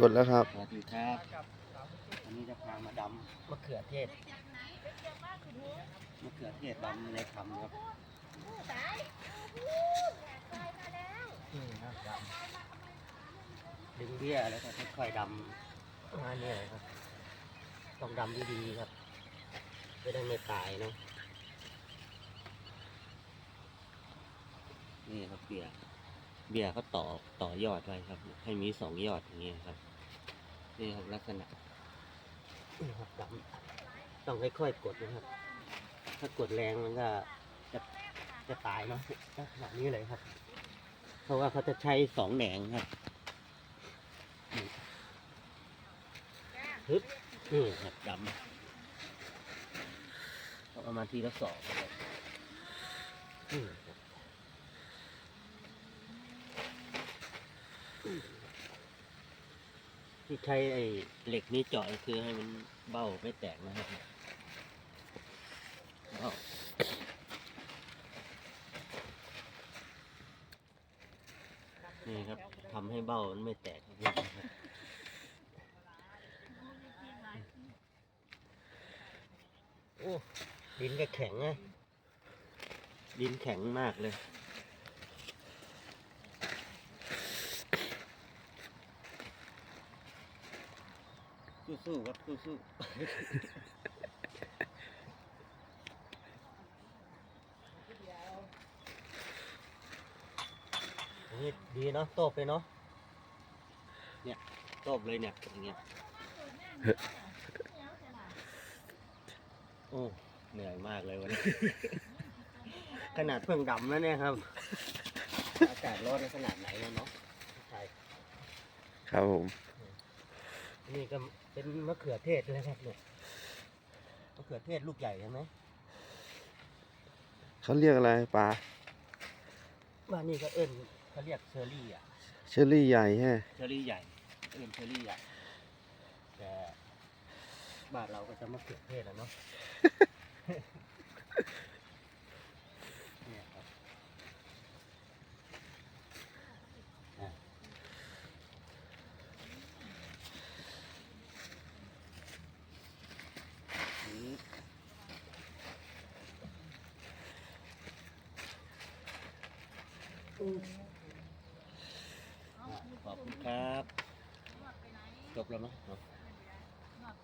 กดแล้วครับ สวัสดีครับวันนี้จะพามาดำมะเขือเทศมะเขือเทศดำในคำครับนี่นะดำดึงเบี้ยแล้วก็ค่อยๆดำมาเนี่ยครับ ต้องดำดีๆครับจะได้ไม่ตายเนาะนี่ครับเบี้ย เบี้ยเขาต่อต่อยอดไว้ครับ ให้มีสองยอดอย่างเงี้ยครับ นี่ครับลักษณะนี่ครับดำต้องค่อยๆกดนะครับ ถ้ากดแรงมันก็จะจะตายเนาะลักษณะนี้เลยครับ เพราะว่าเขาจะใช้สองแหนงครับฮึบนี่ครับดำต้องเอามาทีละสองครับนี่ครับ ที่ใช้ไอ้เหล็กนี้เจาะก็คือให้มันเบ้าไม่แตกนะครับเบ้านี่ครับทำให้เบ้ามันไม่แตกครับโอ้ดินก็แข็งนะดินแข็งมากเลย สู้ๆครับสู้ๆนี่ดีเนาะโตบเลยเนาะเนี่ยโตบเลยเนี่ยอย่างเงี้ยโอ้เหนื่อยมากเลยวันนี้ ขนาดเพิ่งดำแล้วเนี่ยครับ อากาศร้อนขนาดไหนแล้วเนาะใช่ครับผม นี่ก็เป็นมะเขือเทศเลยครับเนี่ยมะเขือเทศลูกใหญ่ใช่ไหมเขาเรียกอะไรปลาบ้านนี่ก็เอิ้นเขาเรียกเชอรี่อะ เชอรี่ใหญ่แฮะเชอรี่ใหญ่ เอิ้นเชอรี่ใหญ่ แต่บ้านเราก็จะมะเขือเทศอะเนาะ เนี่ยครับอะอันนี้อะ ขอบคุณครับ จบแล้วเนาะ